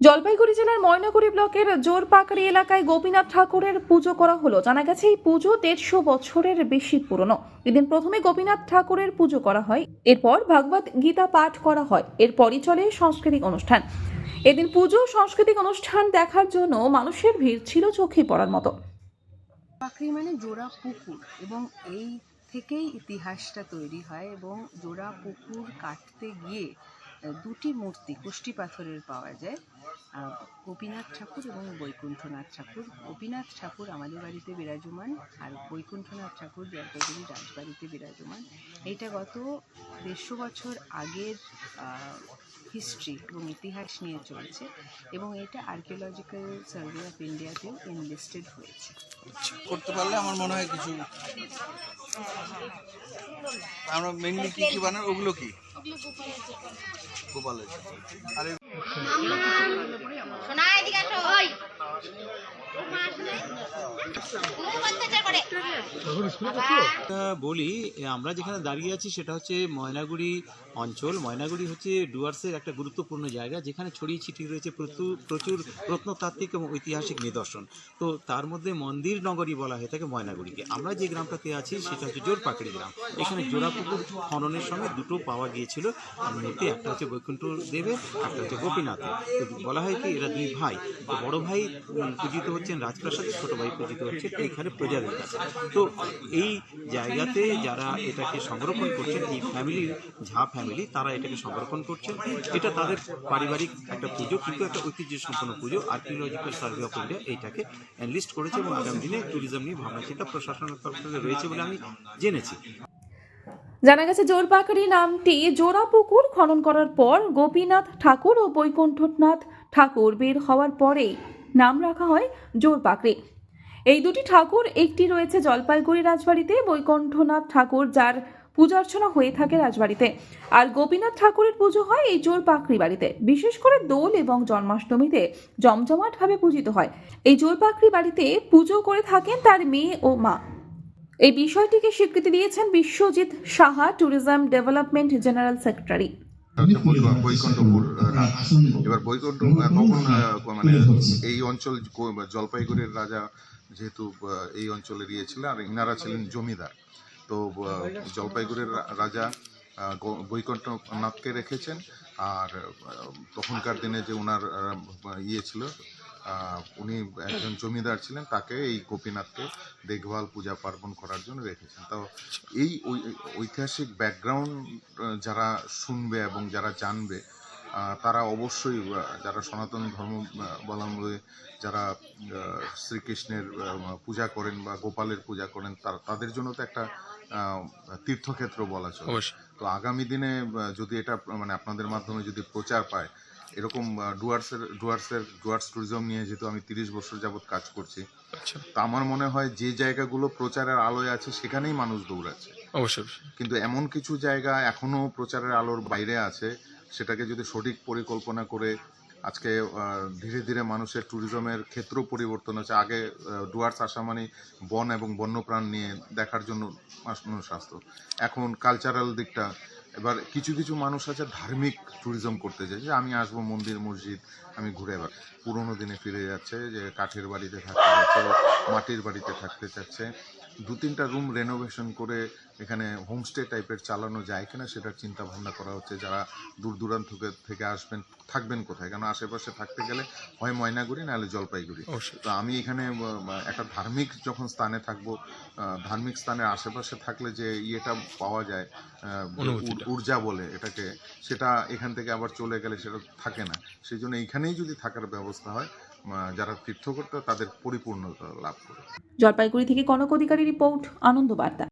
জলপাইগুড়ি জেলার ময়নাগুড়ি ব্লকের জোরপাকড়ি এলাকায় গোপীনাথ ঠাকুরের পুজো করা হলো। জানা গেছে, এই পুজো দেড়শো বছরের বেশি পুরনো। এদিন প্রথমে গোপীনাথ ঠাকুরের পুজো করা হয়, এরপর ভাগবত গীতা পাঠ করা হয়, এরপরই চলে সাংস্কৃতিক অনুষ্ঠান। এদিন পুজো সাংস্কৃতিক অনুষ্ঠান দেখার জন্য মানুষের ভিড় ছিল চোখে পড়ার মতো। পাখরি মানে জোড়া পুকুর এবং এই থেকেই ইতিহাসটা তৈরি হয় এবং জোড়া পুকুর কাটতে গিয়ে দুটি মূর্তি, কুষ্টি পাথরের পাওয়া যায়। গোপীনাথ ঠাকুর এবং বৈকুণ্ঠনাথ ঠাকুর। গোপীনাথ ঠাকুর আমাদের বাড়িতে বিরাজমান আর বৈকুণ্ঠনাথ ঠাকুর জলপাইগুড়ি রাজবাড়িতে বিরাজমান। এইটা গত দেড়শো বছর আগের হিস্ট্রি এবং ইতিহাস নিয়ে চলছে এবং এটা আর্কিওলজিক্যাল সার্ভে অফ ইন্ডিয়াতেও এনলিস্টেড হয়েছে। করতে পারলে আমার মনে হয় কিছু আমরা মেনলি কি কি বানাই? ওগুলো কি? বলি, আমরা যেখানে দাঁড়িয়ে আছি সেটা হচ্ছে ময়নাগুড়ি অঞ্চল। ময়নাগুড়ি হচ্ছে ডুয়ার্সের একটা গুরুত্বপূর্ণ জায়গা, যেখানে ছড়িয়ে ছিটিয়ে রয়েছে প্রচুর প্রচুর প্রত্নতাত্ত্বিক এবং ঐতিহাসিক নিদর্শন। তো তার মধ্যে মন্দির নগরী বলা হয়ে থাকে ময়নাগুড়িকে। আমরা যে গ্রামটাতে আছি, সেটা হচ্ছে জোরপাকড়ি গ্রাম। এখানে জোড়াপুকুর খননের সময় দুটো পাওয়া গিয়েছিল তার মধ্যে একটা হচ্ছে বৈকুণ্ঠ দেবের একটা হচ্ছে গোপীনাথের তো বলা হয় কি, এরা দুই ভাই। বড় ভাই পূজিত হচ্ছেন রাজপ্রাসাদে, ছোট ভাই পূজিত হচ্ছে এইখানে প্রজাদের কাছে। তো এই জায়গাতে যারা এটাকে সংরক্ষণ করছেন, এই ফ্যামিলির ঝা ফ্যামিলি তারা এটাকে সংরক্ষণ করছেন। এটা তাদের পারিবারিক একটা পুজো, কিন্তু একটা ঐতিহ্য সম্পন্ন পুজো। আর্কিওলজিক্যাল সার্ভে অফ ইন্ডিয়া এইটাকে লিস্ট করেছে এবং আগামী দিনে ট্যুরিজম নিয়ে ভাবনা চিন্তা প্রশাসনের তরফ থেকে রয়েছে বলে আমি জেনেছি। জানা গেছে জোরপাকড়ি নামটি জোড়াপুকুর খনন করার পর গোপীনাথ ঠাকুর ও বৈকুণ্ঠনাথ ঠাকুর বের হওয়ার পরেই নাম রাখা হয় জোরপাকড়ি এই দুটি ঠাকুর, একটি রয়েছে জলপাইগুড়ি রাজবাড়িতে, বৈকুণ্ঠনাথ ঠাকুর যার পূজা অর্চনা হয়ে থাকে রাজবাড়িতে। আর গোপীনাথ ঠাকুরের পুজো হয় এই জোর পাকড়ি বাড়িতে। বিশেষ করে দোল এবং জন্মাষ্টমীতে জমজমাটভাবে পূজিত হয়। এই জোর পাকড়ি বাড়িতে পুজো করে থাকেন তার মেয়ে ও মা। এই বিষয়টিকে স্বীকৃতি দিয়েছেন Biswajit Saha tourism development general secretary Baikunthapur এবার বৈকুণ্ঠ আহ, মানে এই অঞ্চল জলপাইগুড়ির রাজা যেহেতু এই অঞ্চলের ইয়ে ছিলেন আর ইনারা ছিলেন জমিদার তো জলপাইগুড়ির রাজা বৈকুণ্ঠনাথকে রেখেছেন আর তখনকার দিনে যে ওনার ইয়ে ছিল উনি একজন জমিদার ছিলেন তাকে এই গোপীনাথকে দেখভাল পূজা পার্বণ করার জন্য রেখেছেন। তো এই ঐতিহাসিক ব্যাকগ্রাউন্ড যারা শুনবে এবং যারা জানবে তারা অবশ্যই যারা সনাতন ধর্ম বলম্বী যারা শ্রীকৃষ্ণের পূজা করেন বা গোপালের পূজা করেন তার তাদের জন্য তো একটা তীর্থক্ষেত্র বলা চলে। তো আগামী দিনে যদি এটা মানে আপনাদের মাধ্যমে যদি প্রচার পায় এরকম ডুয়ার্সের ডুয়ার্সের ডুয়ার্স ট্যুরিজম নিয়ে যেহেতু আমি তিরিশ বছর যাবৎ কাজ করছি তা আমার মনে হয় যে জায়গাগুলো প্রচারের আলোয় আছে সেখানেই মানুষ দৌড়াচ্ছে। অবশ্যই কিন্তু এমন কিছু জায়গা এখনও প্রচারের আলোর বাইরে আছে সেটাকে যদি সঠিক পরিকল্পনা করে আজকে ধীরে ধীরে মানুষের ট্যুরিজমের ক্ষেত্র পরিবর্তন হচ্ছে আগে ডুয়ার্স আসা মানে বন এবং বন্যপ্রাণ নিয়ে দেখার জন্য মানুষ আসতো। এখন কালচারাল দিকটা এবার কিছু কিছু মানুষ আছে ধার্মিক ট্যুরিজম করতে চাই যে আমি আসব মন্দির মসজিদ আমি ঘুরে এবার। পুরোনো দিনে ফিরে যাচ্ছে যে কাঠের বাড়িতে থাকতে যাচ্ছে মাটির বাড়িতে থাকতে চাচ্ছে। দু তিনটা রুম রেনোভেশন করে এখানে হোমস্টে টাইপের চালানো যায় কিনা সেটার চিন্তা ভাবনা করা হচ্ছে। যারা দূর দূরান্ত থেকে- আসবেন থাকবেন কোথায়? কেন আশেপাশে থাকতে গেলে হয় ময়নাগুড়ি নাহলে জলপাইগুড়ি। তো আমি এখানে একটা ধার্মিক যখন স্থানে থাকব ধার্মিক স্থানের আশেপাশে থাকলে যে ইয়েটা পাওয়া যায় ঊর্জা বলে এটাকে, সেটা এখান থেকে আবার চলে গেলে সেটা থাকে না। সেই জন্য এইখানেই যদি থাকার ব্যবস্থা হয় যারা তীর্থ করতে তাদের পরিপূর্ণতা লাভ করে জলপাইগুড়ি থেকে কনক অধিকারী রিপোর্ট আনন্দ বার্তা